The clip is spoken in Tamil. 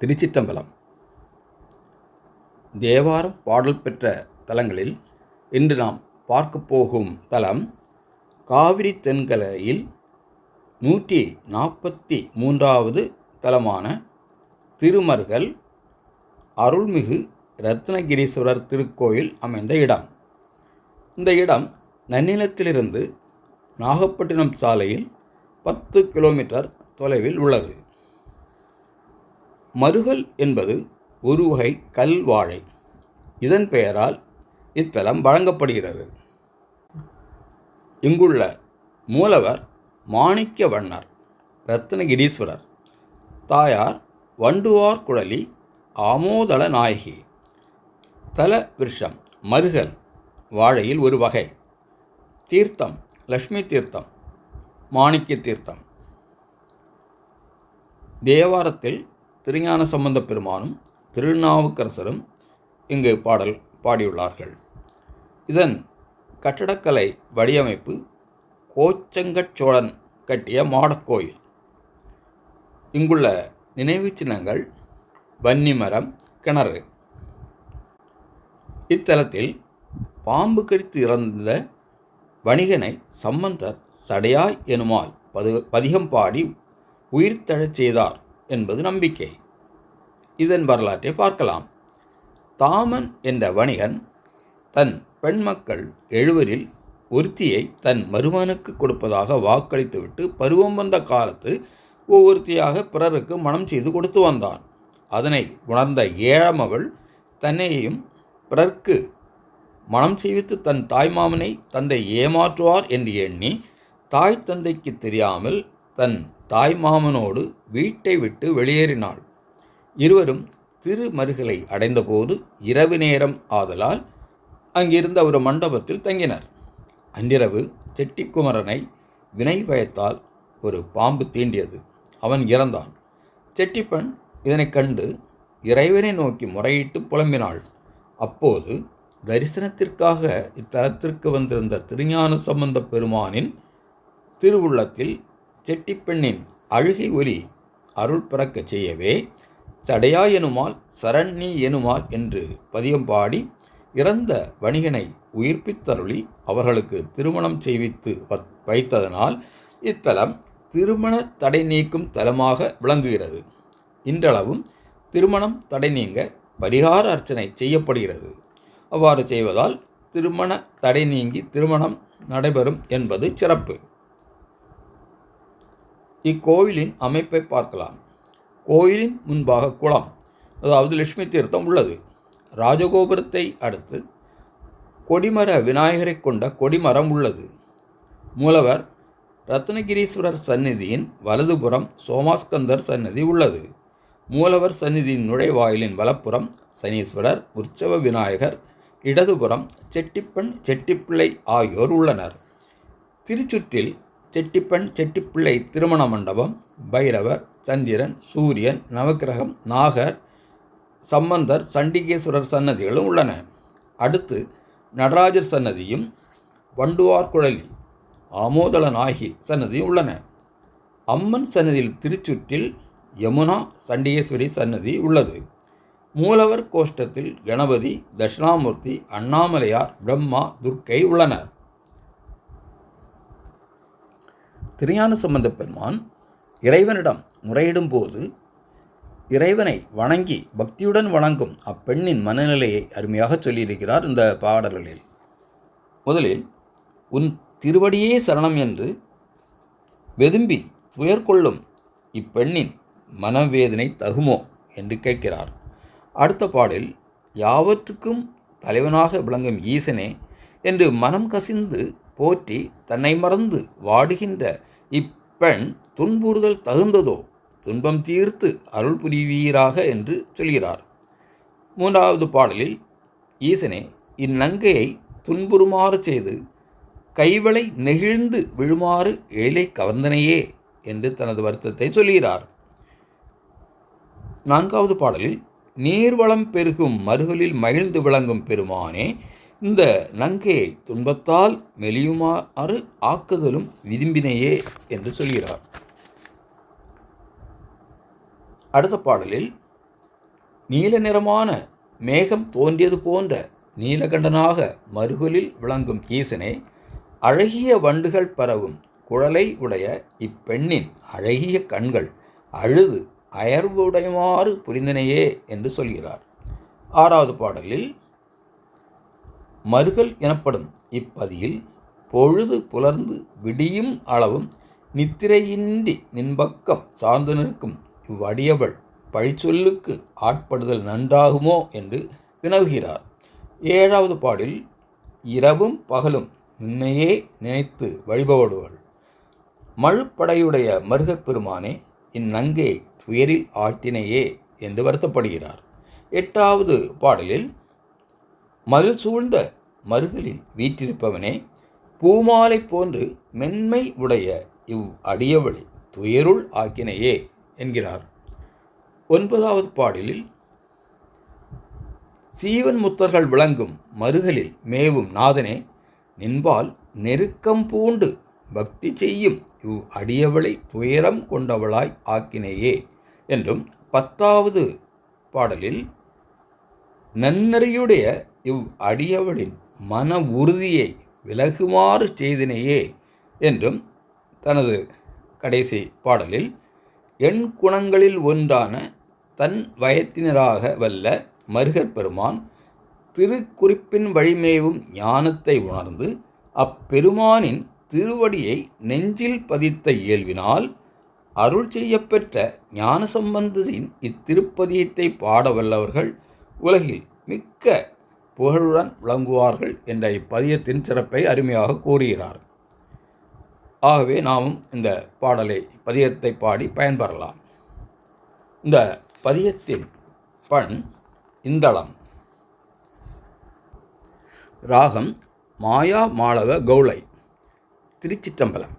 திருச்சிற்றம்பலம். தேவாரம் பாடல் பெற்ற தலங்களில் இன்று நாம் பார்க்க போகும் தலம் காவிரி தென்கலையில் நூற்றி நாற்பத்தி மூன்றாவது தலமான திருமருகல் அருள்மிகு ரத்னகிரீஸ்வரர் திருக்கோயில் அமைந்த இடம். இந்த இடம் நன்னிலத்திலிருந்து நாகப்பட்டினம் சாலையில் பத்து கிலோமீட்டர் தொலைவில் உள்ளது. மருகல் என்பது ஒரு வகை கல் வாழை. இதன் பெயரால் இத்தலம் வழங்கப்படுகிறது. இங்குள்ள மூலவர் மாணிக்க வண்ணர் ரத்னகிரீஸ்வரர். தாயார் வண்டுவார் குழலி ஆமோதள நாயகி. தல விருஷம் மருகல் வாழையில் ஒரு வகை தீர்த்தம் லக்ஷ்மி தீர்த்தம் மாணிக்க தீர்த்தம். தேவாரத்தில் திருஞான சம்பந்த பெருமானும் திருநாவுக்கரசரும் இங்கு பாடல் பாடியுள்ளார்கள். இதன் கட்டடக்கலை வடிவமைப்பு கோச்சங்கட் சோழன் கட்டிய மாடக்கோயில் இங்குள்ள நினைவுச் சின்னங்கள் வன்னிமரம் கிணறு. இத்தலத்தில் பாம்பு கடித்து இறந்த வணிகனை சம்பந்தர் சடையாய் எனுமால் பது பதிகம் பாடி உயிர் தழச் செய்தார் என்பது நம்பிக்கை. இதன் வரலாற்றை பார்க்கலாம். தாமன் என்ற வணிகன் தன் பெண்மக்கள் எழுவரில் ஒருத்தியை தன் மருமனுக்கு கொடுப்பதாக வாக்களித்துவிட்டு பருவம் வந்த காலத்து ஒவ்வொருத்தியாக பிறருக்கு மனம் செய்து கொடுத்து வந்தான். அதனை உணர்ந்த ஏழமவள் தன்னையும் பிறர்க்கு மனம் செய்வித்து தன் தாய்மாமனை தந்தை ஏமாற்றுவார் என்று எண்ணி தாய் தந்தைக்கு தெரியாமல் தன் தாய்மாமனோடு வீட்டை விட்டு வெளியேறினாள். இருவரும் திருமருகலை அடைந்தபோது இரவு நேரம் ஆதலால் அங்கிருந்த ஒரு மண்டபத்தில் தங்கினர். அன்றிரவு செட்டிக்குமரனை வினை பயத்தால் ஒரு பாம்பு தீண்டியது. அவன் இறந்தான். செட்டிப்பெண் இதனைக் கண்டு இறைவனை நோக்கி முறையிட்டு புலம்பினாள். அப்போது தரிசனத்திற்காக இத்தலத்திற்கு வந்திருந்த திருஞான சம்பந்த பெருமானின் திருவுள்ளத்தில் செட்டிப்பெண்ணின் அழுகை ஒலி அருள் பிறக்கச் செய்யவே சடையா எனுமால் சரண்ணி எனுமால் என்று பதியம் பாடி இறந்த வணிகனை உயிர்ப்பித்தருளி அவர்களுக்கு திருமணம் செய்வித்து வைத்ததனால் இத்தலம் திருமண தடை நீக்கும் தலமாக விளங்குகிறது. இன்றளவும் திருமணம் தடை நீங்க பரிகார அர்ச்சனை செய்யப்படுகிறது. அவ்வாறு செய்வதால் திருமண தடை நீங்கி திருமணம் நடைபெறும் என்பது சிறப்பு. இக்கோவிலின் அமைப்பை பார்க்கலாம். கோயிலின் முன்பாக குளம் அதாவது லட்சுமி தீர்த்தம் உள்ளது. ராஜகோபுரத்தை அடுத்து கொடிமர விநாயகரை கொண்ட கொடிமரம் உள்ளது. மூலவர் ரத்னகிரீஸ்வரர் சந்நிதியின் வலதுபுறம் சோமாஸ்கந்தர் சன்னதி உள்ளது. மூலவர் சந்நிதியின் நுழைவாயிலின் வலப்புறம் சனீஸ்வரர் உற்சவ விநாயகர் இடதுபுறம் செட்டிப்பெண் செட்டிப்பிள்ளை ஆகியோர் உள்ளனர். திருச்சுற்றில் செட்டிப்பெண் செட்டிப்பிள்ளை திருமண மண்டபம் பைரவர் சந்திரன் சூரியன் நவக்கிரகம் நாகர் சம்பந்தர் சண்டிகேஸ்வரர் சன்னதிகளும் உள்ளன. அடுத்து நடராஜர் சன்னதியும் வண்டுவார் குழலி ஆமோதள நாயகி சன்னதியும் உள்ளன. அம்மன் சன்னதியில் திருச்சுற்றில் யமுனா சண்டிகேஸ்வரி சன்னதி உள்ளது. மூலவர் கோஷ்டத்தில் கணபதி தட்சிணாமூர்த்தி அண்ணாமலையார் பிரம்மா துர்க்கை உள்ளனர். திருஞான சம்பந்த பெருமான் இறைவனிடம் முறையிடும் போது இறைவனை வணங்கி பக்தியுடன் வணங்கும் அப்பெண்ணின் மனநிலையை அருமையாக சொல்லியிருக்கிறார் இந்த பாடல்களில். முதலில் உன் திருவடியே சரணம் என்று வெதும்பி துயர்கொள்ளும் இப்பெண்ணின் மனவேதனை தகுமோ என்று கேட்கிறார். அடுத்த பாடில் யாவற்றுக்கும் தலைவனாக விளங்கும் ஈசனே என்று மனம் கசிந்து போற்றி தன்னை மறந்து வாடுகின்ற இப்பெண் துன்புறுதல் தகுந்ததோ துன்பம் தீர்த்து அருள் புரிவீராக என்று சொல்கிறார். மூன்றாவது பாடலில் ஈசனே இந்நங்கையை துன்புறுமாறு செய்து கைவளை நெகிழ்ந்து விழுமாறு ஏழை கவர்ந்தனையே என்று தனது வருத்தத்தை சொல்கிறார். நான்காவது பாடலில் நீர்வளம் பெருகும் மருகலில் மகிழ்ந்து விளங்கும் பெருமானே இந்த நங்கையை துன்பத்தால் மெலியுமாறு ஆக்குதலும் விரும்பினையே என்று சொல்கிறார். அடுத்த பாடலில் நீல நிறமான மேகம் தோன்றியது போன்ற நீலகண்டனாக மருகலில் விளங்கும் ஈசனே அழகிய வண்டுகள் பரவும் குழலை உடைய இப்பெண்ணின் அழகிய கண்கள் அழுது அயர்வுடையமாறு புரிந்தனையே என்று சொல்கிறார். ஆறாவது பாடலில் மருகல் எனப்படும் இப்பதியில் பொழுது புலர்ந்து விடியும் அளவும் நித்திரையின்றி நின்பக்கம் சார்ந்து நிற்கும் இவ்வடியவள் பழிச்சொல்லுக்கு ஆட்படுதல் நன்றாகுமோ என்று வினவுகிறார். ஏழாவது பாடில் இரவும் பகலும் நின்னையே நினைத்து வழிபடுவள் மழுப்படையுடைய மருகப் பெருமானே இந்நங்கை துயரில் ஆட்டினையே என்று வருத்தப்படுகிறார். எட்டாவது பாடலில் மதில் சூழ்ந்த மருகலில் வீற்றிருப்பவனே பூமாலை போன்று மென்மை உடைய இவ் அடியவளை துயருள் ஆக்கினையே என்கிறார். ஒன்பதாவது பாடலில் சீவன் முத்தர்கள் விளங்கும் மருகலில் மேவும் நாதனே நின்பால் நெருக்கம் பூண்டு பக்தி செய்யும் இவ் அடியவளை துயரம் கொண்டவளாய் ஆக்கினையே என்றும் பத்தாவது பாடலில் நன்னறியுடைய இவ் அடியவளின் மன உறுதியை விலகுமாறு செய்தினையே என்றும் தனது கடைசி பாடலில் எண் குணங்களில் ஒன்றான தன் வயத்தினராக வல்ல மருகர் பெருமான் திருக்குறிப்பின் வழிமேவும் ஞானத்தை உணர்ந்து அப்பெருமானின் திருவடியை நெஞ்சில் பதித்த இயல்பினால் அருள் செய்யப்பெற்ற ஞானசம்பந்தரின் இத்திருப்பதியத்தை பாட வல்லவர்கள் உலகில் மிக்க புகழுடன் விளங்குவார்கள் என்ற இப்பதியத்தின் சிறப்பை அருமையாக கூறுகிறார். ஆகவே நாமும் இந்த பாடலை பதியத்தை பாடி பயன்பெறலாம். இந்த பதியத்தின் பண் இந்தளம். ராகம் மாயா மாளவ கௌளை திருச்சிற்றம்பலம்.